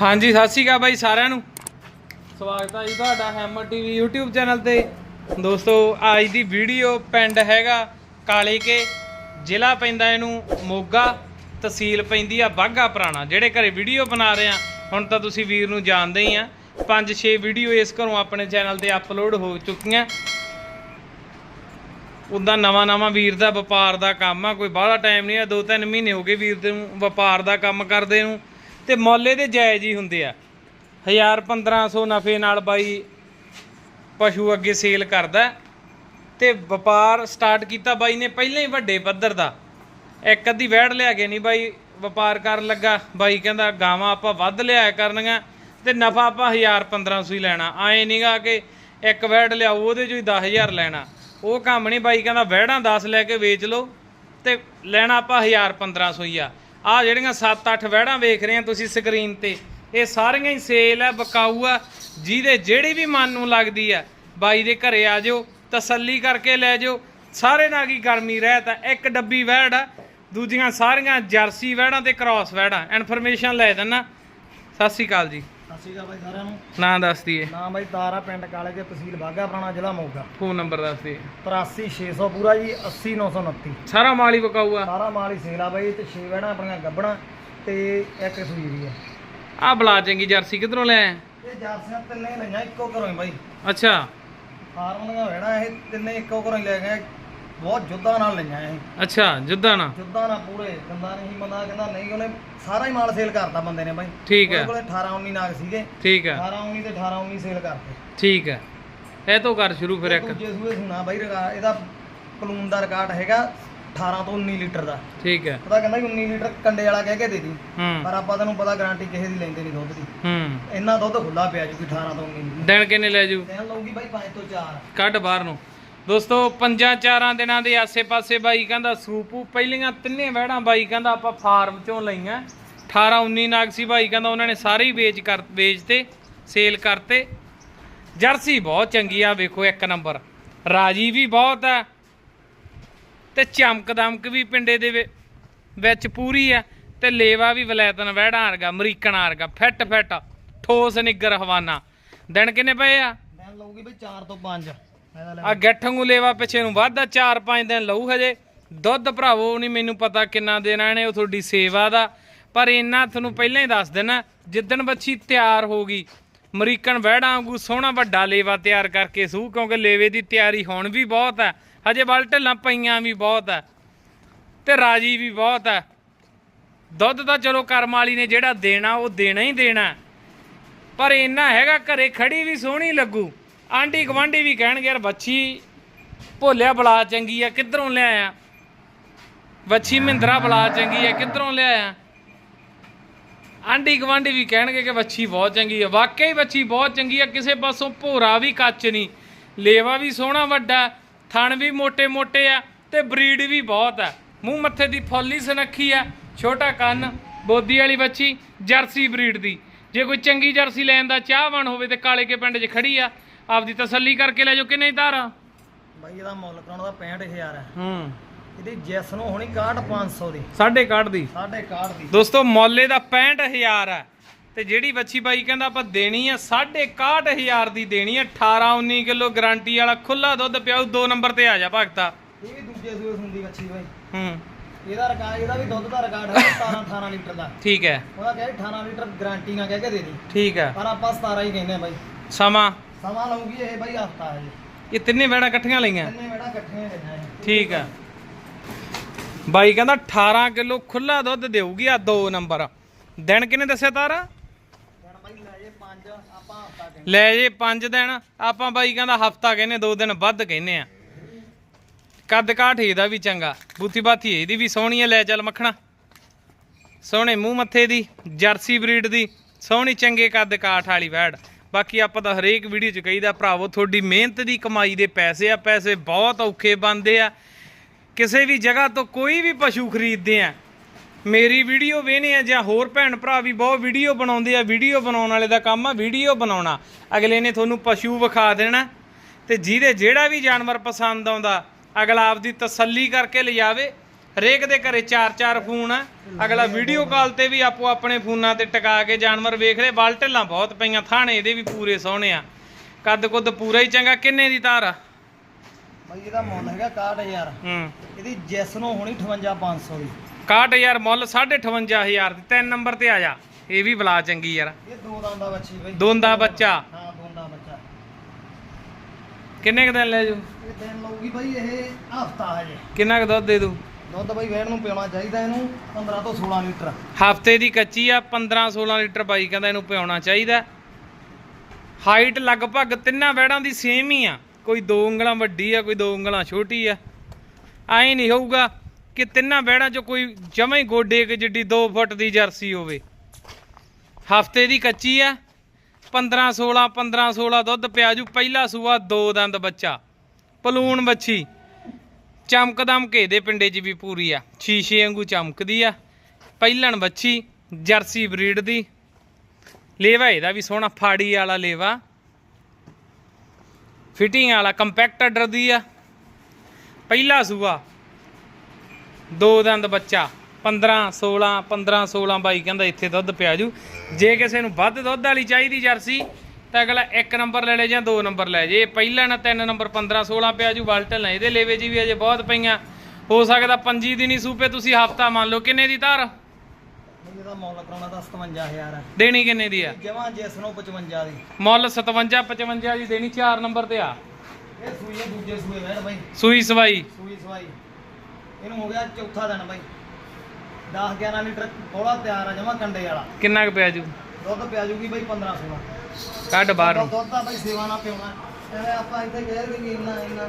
ਹਾਂਜੀ, ਸਤਿ ਸ਼੍ਰੀ ਅਕਾਲ ਬਾਈ ਸਾਰਿਆਂ ਨੂੰ। ਸਵਾਗਤ ਹੈ ਜੀ ਤੁਹਾਡਾ ਹੈਮਰ ਟੀਵੀ YouTube ਚੈਨਲ ਤੇ। ਦੋਸਤੋ, ਅੱਜ ਦੀ ਵੀਡੀਓ ਪਿੰਡ ਹੈਗਾ ਕਾਲੇ ਕੇ, ਜ਼ਿਲ੍ਹਾ ਪੈਂਦਾ ਇਹਨੂੰ ਮੋਗਾ, ਤਹਿਸੀਲ ਪੈਂਦੀ ਆ ਬਾਘਾ ਪੁਰਾਣਾ, ਜਿਹੜੇ ਘਰੇ ਵੀਡੀਓ ਬਣਾ ਰਹੇ ਆ, ਹੁਣ ਤਾਂ ਤੁਸੀਂ ਵੀਰ ਨੂੰ ਜਾਣਦੇ ਹੀ ਆ। ਪੰਜ ਛੇ ਵੀਡੀਓ ਇਸ ਘਰੋਂ ਆਪਣੇ ਚੈਨਲ ਤੇ ਅਪਲੋਡ ਹੋ ਚੁੱਕੀਆਂ। ਉਦਾਂ ਨਵਾਂ ਨਵਾਂ ਵੀਰ ਦਾ ਵਪਾਰ ਦਾ ਕੰਮ ਆ, ਕੋਈ ਬਾਹਲਾ ਟਾਈਮ ਨਹੀਂ ਆ, ਦੋ ਤਿੰਨ ਮਹੀਨੇ ਹੋ ਗਏ ਵੀਰ ਦੇ ਨੂੰ ਵਪਾਰ ਦਾ ਕੰਮ ਕਰਦੇ ਨੂੰ। ਤੇ ਮੌਲੇ ਦੇ ਜਾਇਜ਼ ਹੀ ਹੁੰਦੇ ਆ। 1000 1500 ਨਫੇ ਨਾਲ ਬਾਈ ਪਸ਼ੂ ਅੱਗੇ ਸੇਲ ਕਰਦਾ ਹੈ। ਤੇ ਵਪਾਰ ਸਟਾਰਟ ਕੀਤਾ ਬਾਈ ਨੇ ਪਹਿਲਾਂ ਹੀ ਵੱਡੇ ਪੱਧਰ ਦਾ। ਇੱਕ ਅੱਧੀ ਵੈੜ ਲਿਆ ਕੇ ਨਹੀਂ ਬਾਈ ਵਪਾਰ ਕਰਨ ਲੱਗਾ। ਬਾਈ ਕਹਿੰਦਾ ਗਾਵਾਂ ਆਪਾਂ ਵੱਧ ਲਿਆਇਆ ਕਰਨੀਆਂ ਤੇ ਨਫਾ ਆਪਾਂ 1000 1500 ਹੀ ਲੈਣਾ। ਐ ਨਹੀਂਗਾ ਕਿ ਇੱਕ ਵੈੜ ਲਿਆਓ, ਉਹਦੇ ਚੋਂ ਹੀ 10000 ਲੈਣਾ। ਉਹ ਕੰਮ ਨਹੀਂ ਬਾਈ ਕਹਿੰਦਾ ਵੈੜਾਂ 10 ਲੈ ਕੇ ਵੇਚ ਲਓ ਤੇ ਲੈਣਾ ਆਪਾਂ 1000 1500 ਹੀ ਆ। ਆ ਜਿਹੜੀਆਂ 7-8 ਵਹਿੜਾਂ ਵੇਖ ਰਹੇ ਆ ਤੁਸੀਂ ਸਕਰੀਨ ਤੇ, ਇਹ ਸਾਰੀਆਂ ਹੀ ਸੇਲ ਆ, ਬਕਾਊ ਆ, ਜਿਹਦੇ ਜਿਹੜੀ ਵੀ ਮਨ ਨੂੰ ਲੱਗਦੀ ਆ, ਬਾਈ ਦੇ ਘਰੇ ਆ ਜਾਓ, ਤਸੱਲੀ ਕਰਕੇ ਲੈ ਜਾਓ। ਸਾਰੇ ਨਾਲ ਕੀ ਗਰਮੀ, ਰਹਿਤ ਆ, ਇੱਕ ਡੱਬੀ ਵੈੜ ਆ, ਦੂਜੀਆਂ ਸਾਰੀਆਂ ਜਰਸੀ ਵਹਿੜਾਂ ਤੇ ਕ੍ਰਾਸ ਵੈੜਾਂ ਇਨਫੋਰਮੇਸ਼ਨ ਲੈ ਦਿੰਨਾ। ਸਤਿ ਸ਼੍ਰੀ ਅਕਾਲ ਜੀ। ਅਕਾਲ ਬਾਈ ਸਾਰਿਆਂ ਨੂੰ। ਨਾਂ ਦੱਸ ਦਈਏ। ਨਾਮ ਬਾਈ ਤਾਰਾ ਪਿੰਡ ਕਾਲੇ ਕੇ ਤਹਿਸੀਲ ਬਾਗਾ ਪੁਰਾਣਾ ਜ਼ਿਲ੍ਹਾ ਮੋਗਾ। ਫੋਨ ਨੰਬਰ ਦੱਸ ਦਈਏ। 83600 ਪੂਰਾ ਜੀ 80929 ਸਾਰਾ ਮਾਲ ਹੀ ਬਕਾਊ ਆ। ਸਾਰਾ ਮਾਲ ਹੀ ਸੇਲ ਆ ਬਾਈ ਤੇ 6 ਵਹਿਣਾ ਆਪਣੀਆਂ ਗੱਬਣਾ ਤੇ ਇੱਕ ਸੂਈ ਦੀ ਆ। ਆ ਬਲਾ ਚੰਗੀ ਜਰਸੀ ਕਿਧਰੋਂ ਲੈ ਆਇਆ ਇਹ ਜਰਸੀਆਂ ਤਿੰਨੇ ਲਈਆਂ ਇੱਕੋ ਘਰੋਂ ਹੀ ਬਾਈ। ਅੱਛਾ। ਫਾਰਮ ਦੀਆਂ ਵਹਿਣਾ ਇਹ ਤਿੰਨੇ ਇੱਕੋ ਘਰੋਂ ਹੀ ਲੈ ਗਏ। ਬਹੁਤ ਜੁੱਦਾਂ ਨਾਲ ਲਈਆਂ ਇਹ। ਅੱਛਾ ਜੁੱਦਾਂ ਨਾ ਜੁੱਦਾਂ ਨਾਲ ਪੂਰੇ ਗੰਦਾ ਨਹੀਂ ਬੰਦਾ ਕਹਿੰਦਾ ਨਹੀਂ ਉਹਨੇ ਸਾਰਾ ਹੀ ਮਾਲ ਸੇਲ ਕਰਤਾ ਬੰਦੇ ਨੇ ਬਾਈ। ਠੀਕ ਹੈ। ਉਹਦੇ ਕੋਲੇ 18 19 ਨਾਗ ਸੀਗੇ। ਠੀਕ ਹੈ। 18 19 ਤੇ 18 19 ਸੇਲ ਕਰਤੇ। ਠੀਕ ਹੈ। ਇਹ ਤੋਂ ਕਰ ਸ਼ੁਰੂ ਫਿਰ ਇੱਕ। ਦੂਜੇ ਸੂਏ ਸੁਣਾ ਬਾਈ ਰਿਕਾ- ਇਹਦਾ ਕਲੂਨ ਦਾ ਰਿਕਾਰਡ ਹੈਗਾ 18 ਤੋਂ 19 ਲੀਟਰ ਦਾ। ਠੀਕ ਹੈ। ਉਹਦਾ ਕਹਿੰਦਾ ਕਿ 19 ਲੀਟਰ ਕੰਡੇ ਵਾਲਾ ਕਹਿ ਕੇ ਦੇ ਦੀ। ਪਰ ਆਪਾਂ ਤੈਨੂੰ ਪਤਾ ਗਾਰੰਟੀ ਕਿਸੇ ਦੀ ਲੈਂਦੇ ਨਹੀਂ ਦੁੱਧ ਦੀ। ਹੂੰ। ਇੰਨਾ ਦੁੱਧ ਖੁੱਲਾ ਪਿਆ ਜੀ ਕੋਈ 18 ਤੋਂ 19 ਲੀਟਰ। ਦਿਨ ਕਿੰਨੇ ਲੈ ਜੂ? ਦੇਣ ਲਊਗੀ ਬਾਈ 5 ਤੋਂ 4 ਕੱਢ ਬਾਹਰ ਨੂੰ। ਦੋਸਤੋ, ਪੰਜਾਂ ਚਾਰਾਂ ਦਿਨਾਂ ਦੇ ਆਸੇ-ਪਾਸੇ ਬਾਈ ਕਹਿੰਦਾ ਸੂਪੂ, ਪਹਿਲੀਆਂ ਤਿੰਨੇ ਵਹਿੜਾਂ ਬਾਈ ਕਹਿੰਦਾ ਆਪਾਂ ਫਾਰਮ ਚੋਂ ਲਈਆਂ। 18 19 ਨਾਗ ਸੀ ਬਾਈ ਕਹਿੰਦਾ ਉਹਨਾਂ ਨੇ ਸਾਰੇ ਹੀ ਵੇਚ ਕਰ ਵੇਚਤੇ, ਸੇਲ ਕਰਤੇ। ਜਰਸੀ ਬਹੁਤ ਚੰਗੀ ਆ, ਵੇਖੋ ਇੱਕ ਨੰਬਰ। ਰਾਜੀ ਵੀ ਬਹੁਤ ਆ ਤੇ ਚਮਕ ਦਮਕ ਵੀ ਪਿੰਡੇ ਦੇ ਵਿੱਚ ਪੂਰੀ ਆ ਤੇ ਲੇਵਾ ਵੀ ਵਲੈਤਨ ਵਹਿੜਾਂ ਵਰਗਾ, ਅਮਰੀਕਨ ਵਰਗਾ ਫਿੱਟ ਫਿੱਟ ਠੋਸ ਨਿੱਗਰ ਹਵਾਨਾ। ਦਿਨ ਕਿੰਨੇ ਪਏ ਆ? ਦੇਣ ਲਊਗੀ ਬਾਈ 4 ਤੋਂ 5 ਆ ਗੱਠੰਗੂ ਲੇਵਾ ਪਿੱਛੇ ਨੂੰ ਵੱਧਦਾ 4-5 ਦਿਨ ਲਊ ਹਜੇ। ਦੁੱਧ ਭਰਾਵੋ, ਨਹੀਂ ਮੈਨੂੰ ਪਤਾ ਕਿੰਨਾ ਦੇਣਾ ਇਹਨੇ, ਉਹ ਤੁਹਾਡੀ ਸੇਵਾ ਦਾ। ਪਰ ਇੰਨਾ ਤੁਹਾਨੂੰ ਪਹਿਲਾਂ ਹੀ ਦੱਸ ਦੇਣਾ, ਜਿੱਦਣ ਬੱਚੀ ਤਿਆਰ ਹੋ ਗਈ, ਅਮਰੀਕਨ ਵਹਿੜਾਂ ਵਾਂਗੂ ਸੋਹਣਾ ਵੱਡਾ ਲੇਵਾ ਤਿਆਰ ਕਰਕੇ ਸੂ, ਕਿਉਂਕਿ ਲੇਵੇ ਦੀ ਤਿਆਰੀ ਹੁਣ ਵੀ ਬਹੁਤ ਹੈ। ਹਜੇ ਵੱਲ ਢਿੱਲਾਂ ਪਈਆਂ ਵੀ ਬਹੁਤ ਹੈ, ਤੇ ਰਾਜੀ ਵੀ ਬਹੁਤ ਹੈ। ਦੁੱਧ ਤਾਂ ਚਲੋ ਕਰਮ ਵਾਲੀ ਨੇ ਜਿਹੜਾ ਦੇਣਾ, ਉਹ ਦੇਣਾ ਹੀ ਦੇਣਾ। ਪਰ ਇੰਨਾ ਹੈਗਾ, ਘਰੇ ਖੜੀ ਵੀ ਸੋਹਣੀ ਲੱਗੂ। ਆਂਢੀ ਗਵਾਂਢੀ ਵੀ ਕਹਿਣਗੇ, ਯਾਰ ਵੱਛੀ ਭੋਲਿਆ ਬਲਾ ਚੰਗੀ ਆ, ਕਿੱਧਰੋਂ ਲਿਆਇਆ? ਵੱਛੀ ਮਹਿੰਦਰਾ ਬਲਾ ਚੰਗੀ ਆ, ਕਿੱਧਰੋਂ ਲਿਆਇਆ? ਆਂਢੀ ਗਵਾਂਢੀ ਵੀ ਕਹਿਣਗੇ ਕਿ ਵੱਛੀ ਬਹੁਤ ਚੰਗੀ ਆ। ਵਾਕਈ ਵੱਛੀ ਬਹੁਤ ਚੰਗੀ ਆ, ਕਿਸੇ ਪਾਸੋਂ ਭੋਰਾ ਵੀ ਕੱਚ ਨਹੀਂ। ਲੇਵਾ ਵੀ ਸੋਹਣਾ ਵੱਡਾ, ਥਣ ਵੀ ਮੋਟੇ ਮੋਟੇ ਆ ਤੇ ਬਰੀਡ ਵੀ ਬਹੁਤ ਆ। ਮੂੰਹ ਮੱਥੇ ਦੀ ਫੌਲੀ ਸਨੱਖੀ ਆ, ਛੋਟਾ ਕੰਨ, ਬੋਦੀ ਵਾਲੀ ਬੱਚੀ ਜਰਸੀ ਬਰੀਡ ਦੀ। ਜੇ ਕੋਈ ਚੰਗੀ ਜਰਸੀ ਲੈਣ ਦਾ ਚਾਹਵਾਨ ਹੋਵੇ ਤੇ ਕਾਲੇ ਕੇ ਪਿੰਡ 'ਚ ਖੜੀ ਆ ਆਪਦੀ ਤਸੱਲੀ ਕਰਕੇ ਲੈ ਜਾਓ ਕਿੰਨੇ ਧਾਰਾ? ਬਾਈ ਇਹਦਾ ਮੁੱਲ ਕਰਾਉਣਾ ਦਾ 65000 ਹੈ। ਹੂੰ। ਇਹਦੀ ਜੈਸ ਨੂੰ ਹੋਣੀ 61500 ਦੀ। ਸਾਢੇ ਕੱਢ ਦੀ। 6.5 ਦੀ। ਦੋਸਤੋ ਮੌਲੇ ਦਾ 65000 ਆ ਤੇ ਜਿਹੜੀ ਬੱਚੀ ਬਾਈ ਕਹਿੰਦਾ ਆਪਾਂ ਦੇਣੀ ਆ 65000 ਦੀ ਦੇਣੀ ਆ। 18 19 ਕਿਲੋ ਗਾਰੰਟੀ ਵਾਲਾ ਖੁੱਲਾ ਦੁੱਧ ਪਿਆਉ ਦੋ ਨੰਬਰ ਤੇ ਆ ਜਾ ਭਗਤਾ। ਇਹ ਵੀ ਦੂਜੇ ਸੂਏ ਹੁੰਦੀ ਬੱਚੀ ਬਾਈ। ਹੂੰ। ਇਹਦਾ ਰਿਕਾਰਡ ਇਹਦਾ ਵੀ ਦੁੱਧ ਦਾ ਰਿਕਾਰਡ ਹੈ 17 18 ਲੀਟਰ ਦਾ। ਠੀਕ ਹੈ। ਉਹਦਾ ਕਹੇ 18 ਲੀਟਰ ਗਾਰੰਟੀ ਨਾਲ ਕਹਿ ਕੇ ਦੇ ਦੀ। ਠੀਕ ਹੈ। ਪਰ ਆਪਾਂ 17 ਹੀ ਕਹਿੰਦੇ ਆ ਬਾਈ। ਸਮਾਂ? ਸਮਾਂ ਲਊਗੀ ਇਹ ਬਾਈ ਹਫਤਾ ਹੈ ਇਹ ਤਿੰਨੇ ਵੈੜਾਂ ਇਕੱਠੀਆਂ ਲਈਆਂ? ਤਿੰਨੇ ਬੇੜਾ ਇਕੱਠੇ ਲੈਣਾ ਹੈ ਠੀਕ ਹੈ। ਬਾਈ ਕਹਿੰਦਾ 18 ਕਿਲੋ ਖੁੱਲਾ ਦੁੱਧ ਦੇਊਗੀ ਆ ਦੋ ਨੰਬਰ। ਦਿਨ ਕਿੰਨੇ ਦੱਸਿਆ ਤਾਰਾ? ਹੁਣ ਬਾਈ ਲੈ ਜੇ 5 ਆਪਾਂ ਹਫਤਾ ਕਹਿੰਦੇ ਲੈ ਜੇ 5 ਦਿਨ ਆਪਾਂ ਬਾਈ ਕਹਿੰਦਾ ਹਫਤਾ ਕਹਿੰਦੇ ਦੋ ਦਿਨ ਵੱਧ ਕਹਿੰਦੇ ਆ ਕੱਦ ਕਾਠ ਇਹਦਾ ਵੀ ਚੰਗਾ, ਬੂਥੀ ਬਾਥੀ ਇਹਦੀ ਵੀ ਸੋਹਣੀ ਹੈ ਲੈ ਚੱਲ ਮੱਖਣਾ। ਸੋਹਣੇ ਮੂੰਹ ਮੱਥੇ ਦੀ, ਜਰਸੀ ਬਰੀਡ ਦੀ, ਸੋਹਣੀ ਚੰਗੇ ਕੱਦ ਕਾਠ ਵਾਲੀ ਵੈੜ। ਬਾਕੀ ਆਪਾਂ ਤਾਂ ਹਰੇਕ ਵੀਡੀਓ 'ਚ ਕਹੀਦਾ, ਭਰਾਵੋ, ਤੁਹਾਡੀ ਮਿਹਨਤ ਦੀ ਕਮਾਈ ਦੇ ਪੈਸੇ ਆ, ਪੈਸੇ ਬਹੁਤ ਔਖੇ ਬਣਦੇ ਆ। ਕਿਸੇ ਵੀ ਜਗ੍ਹਾ ਤੋਂ ਕੋਈ ਵੀ ਪਸ਼ੂ ਖਰੀਦਦੇ ਆ, ਮੇਰੀ ਵੀਡੀਓ ਵੇਖਦੇ ਆ ਜਾਂ ਹੋਰ ਭੈਣ ਭਰਾ ਵੀ ਬਹੁਤ ਵੀਡੀਓ ਬਣਾਉਂਦੇ ਆ, ਵੀਡੀਓ ਬਣਾਉਣ ਵਾਲੇ ਦਾ ਕੰਮ ਆ, ਵੀਡੀਓ ਬਣਾਉਣਾ। ਅਗਲੇ ਨੇ ਤੁਹਾਨੂੰ ਪਸ਼ੂ ਵਿਖਾ ਦੇਣਾ ਤੇ ਜਿਹਦੇ ਜਿਹੜਾ ਵੀ ਜਾਨਵਰ ਪਸੰਦ ਆਉਂਦਾ ਅਗਲਾ ਆਪਦੀ ਤਸੱਲੀ ਕਰਕੇ ਲਿਜਾਵੇ। ਹਰੇਕ ਦੇ ਘਰੇ ਚਾਰ ਚਾਰ ਫੋਨ ਆ। ਅਗਲਾ ਵੀਡੀਓ ਕਾਲ ਤੇ ਵੀ ਆਪੋ ਆਪਣੇ ਫੋਨਾਂ ਤੇ ਟਿਕਾ ਕੇ ਜਾਨਵਰ ਵੇਖ ਲੈ। ਬਲ ਢਿੱਲਾਂ ਬਹੁਤ ਪਈਆਂ ਥਾਣੇ ਇਹਦੇ ਵੀ ਪੂਰੇ ਸੋਹਣੇ ਆ। ਕੱਦ ਕੁੱਦ ਪੂਰਾ ਹੀ ਚੰਗਾ। ਕਿੰਨੇ ਦੀ ਤਾਰ ਆ? ਬਾਈ ਇਹਦਾ ਮੁੱਲ ਹੈਗਾ 61000 ਹੂੰ। ਇਹਦੀ ਜੈਸ ਨੂੰ ਹੋਣੀ 58500 ਦੀ। 61000 ਮੁੱਲ 58500 ਦੀ। ਤਿੰਨ ਨੰਬਰ ਤੇ ਆ ਜਾ। ਇਹ ਵੀ ਬਲਾ ਚੰਗੀ ਯਾਰ। ਇਹ ਦੰਦ ਦਾ ਬੱਚੀ ਬਾਈ। ਦੋਂਦਾ ਬੱਚਾ। ਹਾਂ ਦੋਂਦਾ ਬੱਚਾ। ਕਿੰਨੇ ਕ ਦਿਨ ਲੈ ਜੂ? ਇਹ ਦਿਨ ਲਊਗੀ ਬਾਈ ਇਹ ਹਫਤਾ ਹਜੇ। ਕਿੰਨਾ ਕ ਦੁੱਧ ਦੇ ਦੂ? ਦੁੱਧ ਬਾਈ ਵੈਣ ਨੂੰ ਪਿਉਣਾ ਚਾਹੀਦਾ ਇਹਨੂੰ 15 ਤੋਂ 16 ਲੀਟਰ। ਹਫ਼ਤੇ ਦੀ ਕੱਚੀ ਆ 15 16 ਲੀਟਰ ਬਾਈ ਕਹਿੰਦਾ ਇਹਨੂੰ ਪਿਆਉਣਾ ਚਾਹੀਦਾ। ਹਾਈਟ ਲਗਭਗ ਤਿੰਨਾਂ ਵੈੜਾਂ ਦੀ ਸੇਮ ਹੀ ਆ। ਕੋਈ ਦੋ ਉਂਗਲਾਂ ਵੱਡੀ ਆ ਕੋਈ ਦੋ ਉਂਗਲਾਂ ਛੋਟੀ ਆ। ਐਂ ਨਹੀਂ ਹੋਊਗਾ ਕਿ ਤਿੰਨਾਂ ਵੈੜਾਂ 'ਚ ਕੋਈ ਜਮਾਂ ਹੀ ਗੋਡੇ ਕੁ ਜਿੱਡੀ 2 ਫੁੱਟ ਦੀ ਜਰਸੀ ਹੋਵੇ। ਹਫ਼ਤੇ ਦੀ ਕੱਚੀ ਆ 15 16 15 16 ਦੁੱਧ ਪਿਆਜੂ ਪਹਿਲਾ ਸੂਆ ਦੋ ਦੰਦ ਬੱਚਾ। ਪਲੂਣ ਬੱਚੀ ਚਮਕਦਮ ਕੇ ਦੇ ਪਿੰਡੇ 'ਚ ਵੀ ਪੂਰੀ ਆ। ਸ਼ੀਸ਼ੇ ਵਾਂਗੂ ਚਮਕਦੀ ਆ। ਪਹਿਲਣ ਬੱਚੀ ਜਰਸੀ ਬਰੀਡ ਦੀ। ਲੇਵਾ ਇਹਦਾ ਵੀ ਸੋਹਣਾ ਫਾੜੀ ਵਾਲਾ ਲੇਵਾ। ਫਿਟਿੰਗ ਵਾਲਾ ਕੰਪੈਕਟ ਆਰਡਰ ਦੀ ਆ। ਪਹਿਲਾ ਸੂਆ। ਦੋ ਦੰਦ ਬੱਚਾ। 15 16 15 16 ਬਾਈ ਕਹਿੰਦਾ ਇੱਥੇ ਦੁੱਧ ਪਿਆ ਜੂ। ਜੇ ਕਿਸੇ ਨੂੰ ਵੱਧ ਦੁੱਧ ਵਾਲੀ ਚਾਹੀਦੀ ਜਰਸੀ ਤਾਂ ਅਗਲਾ ਇੱਕ ਨੰਬਰ ਲੈ ਲੈ ਜਾਂ ਦੋ ਨੰਬਰ ਲੈ ਜੇ। ਪਹਿਲਾ ਨਾ ਤਿੰਨ ਨੰਬਰ 15 16 ਪਿਆ ਜੂ ਵਾਲਟਲ ਨਾ ਇਹਦੇ ਲੇਵੇ ਜੀ ਵੀ ਅਜੇ ਬਹੁਤ ਪਈਆਂ। ਹੋ ਸਕਦਾ ਪੰਜੀ ਦਿਨੀ ਸੂਪੇ ਤੁਸੀਂ ਹਫਤਾ ਮੰਨ ਲਓ। ਕਿੰਨੇ ਦੀ ਧਾਰ? ਇਹਦਾ ਮੁੱਲ ਕਰਾਉਣਾ ਤਾਂ 57000 ਹੈ ਦੇਣੀ ਕਿੰਨੇ ਦੀ ਆ? ਜਮਾਂ ਜੈਸ ਨੂੰ 55 ਦੀ। ਮੁੱਲ 57 55 ਦੀ ਦੇਣੀ 4 ਨੰਬਰ ਤੇ ਆ। ਇਹ ਸੂਈ ਦੂਜੇ ਸੂਏ ਵੈਣ ਬਾਈ। ਸੂਈ ਸਵਾਈ। ਸੂਈ ਸਵਾਈ। ਇਹਨੂੰ ਹੋ ਗਿਆ ਚੌਥਾ ਦਿਨ ਬਾਈ। 10 11 ਲੀਟਰ ਬੋਲਾ ਤਿਆਰ ਆ ਜਮਾ ਕੰਡੇ ਵਾਲਾ। ਕਿੰਨਾ ਕੁ ਪਿਆ ਜੂ? ਦੁੱਧ ਪਿਆ ਜੂਗੀ ਬਾਈ 15 16 ਕੱਢ ਬਾਹਰ ਨੂੰ। ਦੁੱਧ ਤਾਂ ਬਾਈ ਸੇਵਾ ਨਾਲ ਪਿਉਣਾ। ਐਵੇਂ ਆਪਾਂ ਇੱਥੇ ਰਹੇ ਕਿ ਇੰਨਾ ਇੰਨਾ।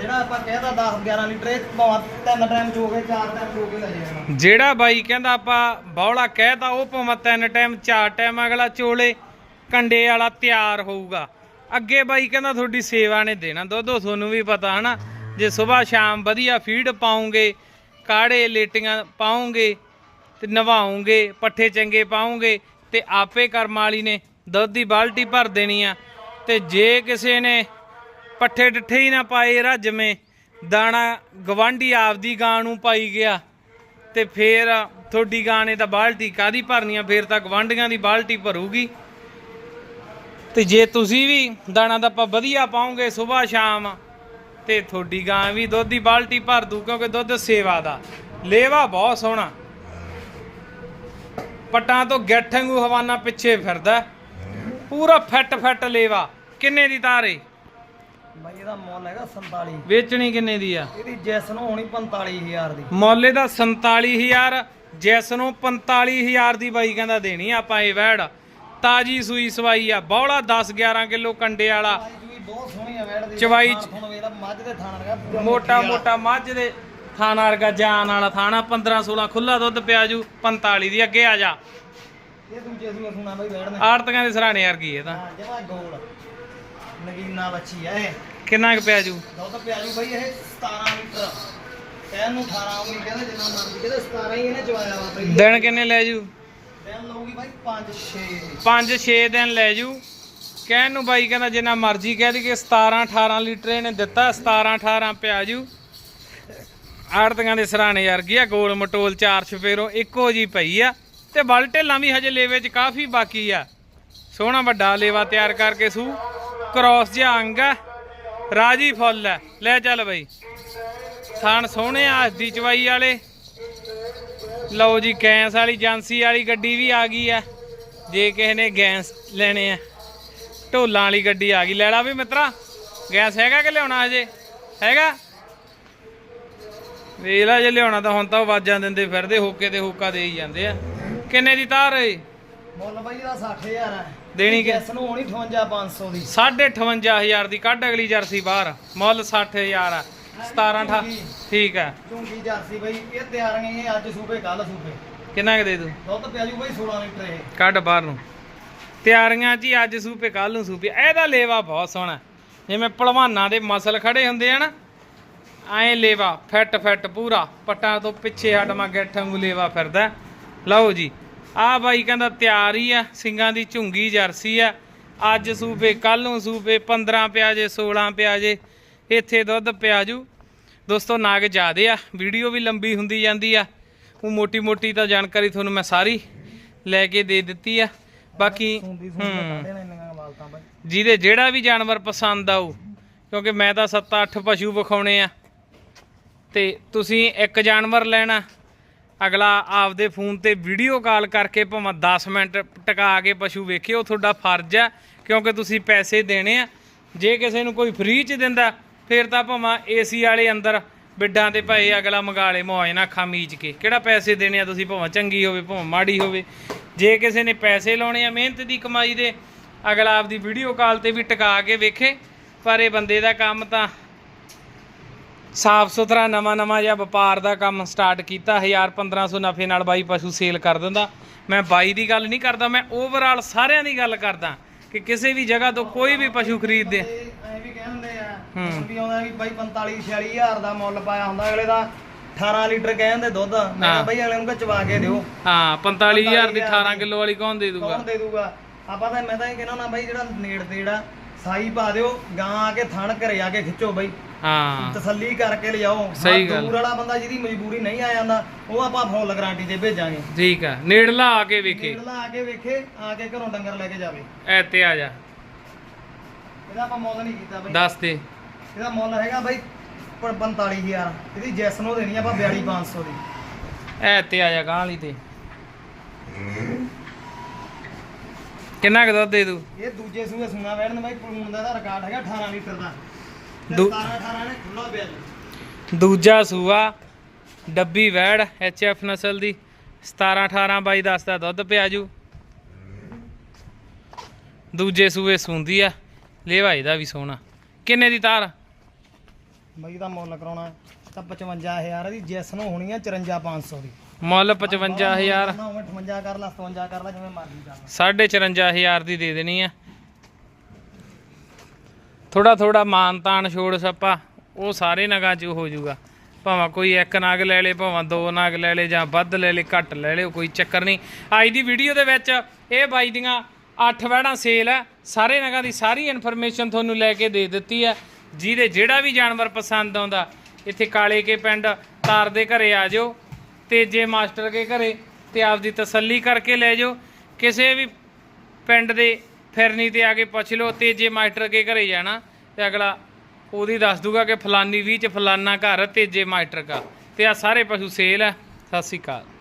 ਜਿਹੜਾ ਆਪਾਂ ਕਹਿਦਾ 10 11 ਲੀਟਰ ਇਹ ਭਾਵੇਂ ਤਿੰਨ ਟਾਈਮ ਚੋਗੇ ਚਾਰ ਟਾਈਮ ਚੋਗੇ ਲੈ ਜਾਣਾ। ਜਿਹੜਾ ਬਾਈ ਕਹਿੰਦਾ ਆਪਾਂ ਬੌਲਾ ਕਹਿਤਾ ਉਹ ਭਾਵੇਂ ਤਿੰਨ ਟਾਈਮ ਚਾਰ ਟਾਈਮ ਅਗਲਾ ਚੋਲੇ ਕੰਡੇ ਵਾਲਾ ਤਿਆਰ ਹੋਊਗਾ। ਅੱਗੇ ਬਾਈ ਕਹਿੰਦਾ ਤੁਹਾਡੀ ਸੇਵਾ ਨੇ ਦੇਣਾ। ਦੁੱਧੋ ਤੁਹਾਨੂੰ ਵੀ ਪਤਾ ਹਨਾ? ਜੇ ਸਵੇਰ ਸ਼ਾਮ ਵਧੀਆ ਫੀਡ ਪਾਉਂਗੇ ਕਾੜੇ ਲੇਟੀਆਂ ਪਾਉਂਗੇ ਤੇ ਨਵਾਉਂਗੇ ਪੱਠੇ ਚੰਗੇ ਪਾਉਂਗੇ ਤੇ ਆਪੇ ਕਰਮ ਵਾਲੀ ਨੇ ਦੁੱਧ ਦੀ ਬਾਲਟੀ ਭਰ ਦੇਣੀ ਆ। ਤੇ ਜੇ ਕਿਸੇ ਨੇ ਪੱਠੇ ਡਿੱਠੇ ਹੀ ਨਾ ਪਾਏ ਰੱਜਵੇਂ ਦਾਣਾ ਗਵਾਂਢੀ ਆਪਦੀ ਗਾਂ ਨੂੰ ਪਾਈ ਗਿਆ ਤੇ ਫੇਰ ਤੁਹਾਡੀ ਗਾਂ ਨੇ ਤਾਂ ਬਾਲਟੀ ਕਾਦੀ ਭਰਨੀ ਆ? ਫੇਰ ਤਾਂ ਗਵਾਂਢੀਆਂ ਦੀ ਬਾਲਟੀ ਭਰੂਗੀ। ਤੇ ਜੇ ਤੁਸੀਂ ਵੀ ਦਾਣਾ ਦਾ ਆਪਾਂ ਵਧੀਆ ਪਾਉਂਗੇ ਸਵੇਰ ਸ਼ਾਮ, ਤੇ ਤੁਹਾਡੀ ਗਾਂ ਵੀ ਦੁੱਧ ਦੀ ਬਾਲਟੀ ਭਰ ਦੂ, ਕਿਉਂਕਿ ਦੁੱਧ ਸੇਵਾ ਦਾ। ਲੇਵਾ ਬਹੁਤ ਸੋਹਣਾ। ਪਟਾਂ ਤੋਂ ਗੱਠ ਵਾਂਗੂ ਹਵਾਨਾ ਪਿੱਛੇ ਫਿਰਦਾ। ਪੂਰਾ ਫਿੱਟ ਫਿੱਟ ਲੇਵਾ। ਕਿੰਨੇ ਦੀ ਤਾਰੇ ਬਾਈ ਇਹਦਾ ਮੁੱਲ ਹੈਗਾ 47 ਵੇਚਣੀ ਕਿੰਨੇ ਦੀ ਆ? ਇਹਦੀ ਜੈਸ ਨੂੰ ਹੋਣੀ 45000 ਦੀ। ਮੁੱਲ ਇਹਦਾ 47000 ਜਿਸ ਨੂੰ 45000 ਦੀ ਬਾਈ ਕਹਿੰਦਾ ਦੇਣੀ ਆਪਾਂ ਇਹ ਵੈੜ। ਤਾਜੀ ਸੂਈ ਸਵਾਈ ਆ ਬੌਲਾ 10 11 ਕਿਲੋ ਕੰਡੇ ਵਾਲਾ। ਬਾਈ ਜੀ ਬਹੁਤ ਸੋਹਣੀ ਆ ਵੈੜ ਦੀ। ਚਵਾਈ ਮੱਝ ਦੇ ਥਾਣ ਮੋਟਾ ਮੋਟੀ ਮੱਝ ਦੇ ਥਾਣਾ ਵਰਗਾ ਜਾਨ ਵਾਲਾ ਥਾਣਾ 15 16 ਖੁੱਲਾ ਦੁੱਧ ਪਿਆ ਜੂ 45 ਦੀ ਅੱਗੇ ਆ ਜਾ। ਇਹ ਦੂਜੇ ਸੂਏ ਸੁਣਾ ਬਾਈ ਵੈੜ ਨੇ ਆੜਤੀਆਂ ਦੇ ਸਰਾਣੇ ਵਰਗੀ ਇਹ ਤਾਂ? ਹਾਂ ਜਮਾ ਗੋਲ। ਨਗੀਨਾ ਬੱਚੀ ਆ ਇਹ। ਕਿੰਨਾ ਕੁ ਪਿਆ ਜੂ? ਦੁੱਧ ਪਿਆ ਜੂ ਬਾਈ ਇਹ 17 ਲੀਟਰ ਕਹਿਣ ਨੂੰ 18 ਉਹ ਕਹਿੰਦੇ ਜਿੰਨਾ ਮਰਜ਼ੀ ਕਹਿੰਦੇ 17 ਹੀ ਇਹਨੇ ਚਵਾਇਆ ਵਾ ਬਾਈ। ਦਿਨ ਕਿੰਨੇ ਲੈ ਜੂ? ਦਿਨ ਲਊਗੀ ਬਾਈ 5 6 5 6 ਦਿਨ ਲੈ ਜੂ। ਕਹਿਣ ਨੂੰ ਬਾਈ ਕਹਿੰਦਾ ਜਿੰਨਾ ਮਰਜ਼ੀ ਕਹਿ ਦਈਏ 17 18 ਲੀਟਰ ਇਹਨੇ ਦਿੱਤਾ 17 18 ਪਿਆ ਜੂ। ਆੜਤੀਆਂ ਦੇ ਸਰਾਣੇ ਵਰਗੀ ਆ ਗੋਲ ਮਟੋਲ ਚਾਰ ਛਪੇਰੋ ਇੱਕੋ ਜੀ ਪਈ ਆ। ਤੇ ਬਲ ਢੇਲਾਂ ਵੀ ਹਜੇ ਲੇਵੇ 'ਚ ਕਾਫੀ ਬਾਕੀ ਆ। ਸੋਹਣਾ ਵੱਡਾ ਲੇਵਾ ਤਿਆਰ ਕਰਕੇ ਸੂ। ਕ੍ਰੋਸ ਜਿਹਾ ਅੰਗ ਆ। ਰਾਜੀ ਫੁੱਲ ਆ। ਲੈ ਚੱਲ ਬਈ। ਥਾਣ ਸੋਹਣੇ ਆ ਦੀ ਚਵਾਈ ਵਾਲੇ। ਲਓ ਜੀ, ਗੈਸ ਵਾਲੀ, ਏਜੰਸੀ ਵਾਲੀ ਗੱਡੀ ਵੀ ਆ ਗਈ ਆ। ਜੇ ਕਿਸੇ ਨੇ ਗੈਸ ਲੈਣੇ ਆ। ਢੋਲਾਂ ਵਾਲੀ ਗੱਡੀ ਆ ਗਈ। ਲੈ ਲਾ ਵੀ ਮਿੱਤਰਾ, ਗੈਸ ਹੈਗਾ ਕਿ ਲਿਆਉਣਾ ਹਜੇ? ਹੈਗਾ? ਵੇਖ ਲਾ ਜੇ ਲਿਆਉਣਾ ਤਾਂ ਹੁਣ ਤਾਂ ਉਹ ਆਵਾਜ਼ਾਂ ਦਿੰਦੇ ਫਿਰਦੇ, ਹੋਕੇ ਤੇ ਹੋਕਾ ਦੇ ਹੀ ਜਾਂਦੇ ਆ। ਕਿੰਨੇ ਦੀ ਤਾਰ ਏ ਮੁੱਲ ਬਾਈ ਦਾ 60000 ਹੈ। ਦੇਣੀ ਕਿ ਨੂੰ ਹੋਣੀ 58500 ਦੀ। 58500 ਦੀ ਕੱਢ ਅਗਲੀ ਜਰਸੀ ਬਾਹਰ। ਮੁੱਲ 60000 ਆ 17 18 ਠੀਕ ਆ ਚੁੰਗੀ ਜਰਸੀ ਬਾਈ ਇਹ ਤਿਆਰ ਨੇ ਇਹ ਅੱਜ ਸੂਬੇ ਕੱਲ ਸੂਬੇ। ਕਿੰਨਾ ਕੁ ਦੇ ਦੂ ਦੁੱਧ ਪਿਆ ਜੂ ਬਾਈ 16 ਲੀਟਰ ਇਹ। ਕੱਢ ਬਾਹਰ ਨੂੰ। ਤਿਆਰੀਆਂ ਹੀ ਅੱਜ ਸੂਪੇ ਕੱਲ ਨੂੰ ਸੂਪੇ ਇਹਦਾ ਲੇਵਾ ਬਹੁਤ ਸੋਹਣਾ ਜਿਵੇਂ ਦੇ ਮਸਲ ਖੜੇ ਹੁੰਦੇ ਆ ਨਾ ਐਂ ਲੇਵਾ ਫਿੱਟ ਫਿੱਟ ਪੂਰਾ। ਪੱਟਾਂ ਤੋਂ ਪਿੱਛੇ ਹਟਮਾ ਗੱਠਾਂ ਨੂੰ ਲੇਵਾ ਫਿਰਦਾ ਲਓ ਜੀ ਆ ਬਾਈ ਕਹਿੰਦਾ ਤਿਆਰ ਹੀ ਆ ਸਿੰਘਾਂ ਦੀ ਝੁੰਗੀ ਜਰਸੀ ਆ। ਅੱਜ ਸੂਪੇ ਕੱਲ ਨੂੰ ਸੂਪੇ 15 ਪਿਆ ਜੇ 16 ਪਿਆ ਜੇ ਇੱਥੇ ਦੁੱਧ ਪਿਆ ਜੂ। ਦੋਸਤੋ ਨਾਗ ਜ਼ਿਆਦੇ ਆ ਵੀਡੀਓ ਵੀ ਲੰਬੀ ਹੁੰਦੀ ਜਾਂਦੀ ਆ। ਉਹ ਮੋਟੀ ਮੋਟੀ ਤਾਂ ਜਾਣਕਾਰੀ ਤੁਹਾਨੂੰ ਮੈਂ ਸਾਰੀ ਲੈ ਕੇ ਦੇ ਦਿੱਤੀ ਆ। ਬਾਕੀ ਜਿਹਦੇ ਜਿਹੜਾ ਵੀ ਜਾਨਵਰ ਪਸੰਦ ਆਊ ਕਿਉਂਕਿ ਮੈਂ ਤਾਂ 7-8 ਪਸ਼ੂ ਵਿਖਾਉਣੇ ਆ। ਤੇ ਤੁਸੀਂ ਇੱਕ ਜਾਨਵਰ ਲੈਣਾ ਅਗਲਾ ਆਪਦੇ ਫੋਨ ਤੇ ਵੀਡੀਓ ਕਾਲ ਕਰਕੇ ਭਾਵੇਂ 10 ਮਿੰਟ ਟਿਕਾ ਕੇ ਪਸ਼ੂ ਵੇਖਿਓ, ਤੁਹਾਡਾ ਫਰਜ਼ ਆ ਕਿਉਂਕਿ ਤੁਸੀਂ ਪੈਸੇ ਦੇਣੇ ਆ। ਜੇ ਕਿਸੇ ਨੂੰ ਕੋਈ ਫ੍ਰੀ ਚ ਦਿੰਦਾ, ਫਿਰ ਤਾਂ ਭਾਵੇਂ ਏਸੀ ਵਾਲੇ ਅੰਦਰ ਬਿੱਡਾਂ ਤੇ ਪਏ ਅਗਲਾ ਮੰਗਾ ਲੇ ਮੌਜ ਨਾਲ ਖਾਮੀਚ ਕੇ। ਕਿਹੜਾ ਪੈਸੇ ਦੇਣੇ ਆ ਤੁਸੀਂ, ਭਾਵੇਂ ਚੰਗੀ ਹੋਵੇ, ਭਾਵੇਂ ਮਾੜੀ ਹੋਵੇ। ਜੇ ਕਿਸੇ ਨੇ ਪੈਸੇ ਲਾਉਣੇ ਆ ਮਿਹਨਤ ਦੀ ਕਮਾਈ ਦੇ, ਅਗਲਾ ਆਪਦੀ ਵੀਡੀਓ ਕਾਲ ਤੇ ਵੀ ਟਿਕਾ ਕੇ ਵੇਖੇ। ਪਰ ਇਹ ਬੰਦੇ ਦਾ ਕੰਮ ਤਾਂ ਸਾਫ਼ ਸੁਥਰਾ ਨਵਾਂ ਨਵਾਂ ਜਿਹਾ ਵਪਾਰ ਦਾ ਕੰਮ ਸਟਾਰਟ ਕੀਤਾ 1000 1500 ਨਫੇ ਨਾਲ ਬਾਈ ਪਸ਼ੂ ਸੇਲ ਕਰ ਦਿੰਦਾ। ਮੈਂ ਬਾਈ ਦੀ ਗੱਲ ਨਹੀਂ ਕਰਦਾ ਮੈਂ ਓਵਰਆਲ ਸਾਰਿਆਂ ਦੀ ਗੱਲ ਕਰਦਾ ਕਿ ਕਿਸੇ ਵੀ ਜਗ੍ਹਾ ਤੋਂ ਕੋਈ ਵੀ ਪਸ਼ੂ ਖਰੀਦਦੇ। ਐ ਵੀ ਕਹਿੰਦੇ ਆ ਵੀ ਆਉਂਦਾ ਵੀ ਬਾਈ 45 46000 ਦਾ ਮੁੱਲ ਪਾਇਆ ਹੁੰਦਾ ਅਗਲੇ ਦਾ 18 ਲੀਟਰ ਕਹਿੰਦੇ ਦੁੱਧ। ਮੈਂ। ਬਾਈ ਅਗਲੇ ਨੂੰ ਕਿ ਚਵਾ ਕੇ ਦਿਓ। ਹਾਂ 45000 ਦੀ 18 ਕਿਲੋ ਵਾਲੀ ਕੌਣ ਦੇ ਦੂਗਾ? ਕੌਣ ਦੇ ਦੂਗਾ? ਆਪਾਂ ਤਾਂ ਮੈਂ ਤਾਂ ਇਹ ਕਹਿਣਾ ਨਾ ਬਾਈ ਜਿਹੜਾ ਨੇੜ ਤੇੜਾ ਸਾਈ ਪਾ ਦਿਓ ਗਾਂ ਆ ਕੇ ਥਣ ਘਰੇ ਆ ਕੇ ਖਿੱਚੋ ਬਾਈ। ਹਾਂ। ਤਸੱਲੀ ਕਰਕੇ ਲਿਜਾਓ ਸਹੀ ਗੱਲ। ਦੂਰ ਵਾਲਾ ਬੰਦਾ ਜਿਹਦੀ ਮਜਬੂਰੀ ਨਹੀਂ ਆ ਜਾਂਦਾ ਉਹ ਆਪਾਂ ਫੁੱਲ ਗਾਰੰਟੀ ਤੇ ਭੇਜਾਂਗੇ ਠੀਕ ਆ ਨੇੜਲਾ ਆ ਕੇ ਵੇਖੇ। ਨੇੜਲਾ ਆ ਕੇ ਵੇਖੇ ਆ ਕੇ ਘਰੋਂ ਡੰਗਰ ਲੈ ਕੇ ਜਾਵੇ। ਐ ਤੇ ਆ ਜਾ। ਇਹਦਾ ਆਪਾਂ ਮੁੱਲ ਨਹੀਂ ਕੀਤਾ ਬਾਈ। ਦੱਸ ਦੇ। ਇਹਦਾ ਮੁੱਲ ਹੈਗਾ ਬਾਈ ਪ- 45000 ਇਹਦੀ ਜੈਸ ਨੂੰ ਦੇਣੀ ਆਪਾਂ 42500 ਦੀ। ਐ ਤੇ ਆ ਜਾ ਗਾਂ ਵਾਲੀ ਤੇ। ਕਿੰਨਾ ਕੁ ਦੁੱਧ ਦੇ ਦੂ? ਇਹ ਦੂਜੇ ਸੂਏ ਸੁਣਾ ਵੈਣ ਬਾਈ ਪਲੂਣ ਦਾ ਇਹਦਾ ਰਿਕਾਰਡ ਹੈਗਾ 18 ਲੀਟਰ ਦਾ। ਦੂ- 17 18 ਨੇ ਖੁੱਲਾ ਪਿਆ। ਜੀ ਦੂਜਾ ਸੂਆ ਡੱਬੀ ਵੈੜ ਐਫ ਨਸਲ ਦੀ। 17 18 ਬਾਈ 10 ਦਾ ਦੁੱਧ ਪਿਆ ਜੂ। ਦੂਜੇ ਸੂਏ ਸੂੰਦੀ ਆ ਲੇਵਾਈ ਦਾ ਵੀ ਸੋਹਣਾ। ਕਿੰਨੇ ਦੀ ਤਾਰ? ਬਾਈ ਦਾ ਮੁੱਲ ਕਰਾਉਣਾ ਤਾਂ 55000 ਦੀ ਜੈਸ ਨੂੰ ਹੋਣੀ ਆ 54500 ਦੀ। ਮੁੱਲ 55000 ਨਾ ਉਵੇਂ 58 ਕਰ ਲਾ 57 ਕਰ ਲਾ ਜਿਵੇਂ ਮਰਜ਼ੀ ਕਰ ਲਾ। ਸਾਢੇ 54000 ਦੀ ਦੇ ਦੇਣੀ ਆ। ਥੋੜਾ ਥੋੜਾ ਮਾਨ ਤਾਨ ਛੋੜ ਸੱਪਾ ਉਹ ਸਾਰੇ ਨਗਾਂ 'ਚ ਹੋ ਜਾਊਗਾ। ਭਾਵੇਂ ਕੋਈ ਇੱਕ ਨਗ ਲੈ ਲੇ ਭਾਵੇਂ ਦੋ ਨਗ ਲੈ ਲੇ ਜਾਂ ਵੱਧ ਲੈ ਲੇ ਘੱਟ ਲੈ ਲੇ ਕੋਈ ਚੱਕਰ ਨਹੀਂ। ਅੱਜ ਦੀ ਵੀਡੀਓ ਦੇ ਵਿੱਚ ਇਹ ਬਾਈ ਦੀਆਂ 8 ਵਹਿੜਾਂ ਸੇਲ ਆ। ਸਾਰੇ ਨਗਾਂ ਦੀ ਸਾਰੀ ਇਨਫੋਰਮੇਸ਼ਨ ਤੁਹਾਨੂੰ ਲੈ ਕੇ ਦੇ ਦਿੱਤੀ ਆ। ਜਿਹਦੇ ਜਿਹੜਾ ਵੀ ਜਾਨਵਰ ਪਸੰਦ ਆਉਂਦਾ ਇੱਥੇ ਕਾਲੇ ਕੇ ਪਿੰਡ ਤਾਰ ਦੇ ਘਰੇ ਆ ਜਾਓ। ਤੇਜੇ ਮਾਸਟਰ ਕੇ ਘਰੇ ਤੇ ਆਪਦੀ ਤਸੱਲੀ ਕਰਕੇ ਲੈ ਜਾਓ, ਕਿਸੇ ਵੀ ਪਿੰਡ ਦੇ ਫਿਰਨੀ ਤੇ ਆ ਕੇ ਪੁੱਛ ਲਓ ਤੇਜੇ ਮਾਸਟਰ ਕੇ ਘਰੇ ਜਾਣਾ, ਤੇ ਅਗਲਾ ਉਹਦੀ ਦੱਸ ਦੂਗਾ ਕਿ ਫਲਾਨੀ 20 ਚ ਫਲਾਨਾ ਘਰ ਤੇਜੇ ਮਾਸਟਰ ਕਾ। ਤੇ ਆ ਸਾਰੇ ਪਸ਼ੂ ਸੇਲ ਆ। ਸਤਿ ਸ਼੍ਰੀ ਅਕਾਲ।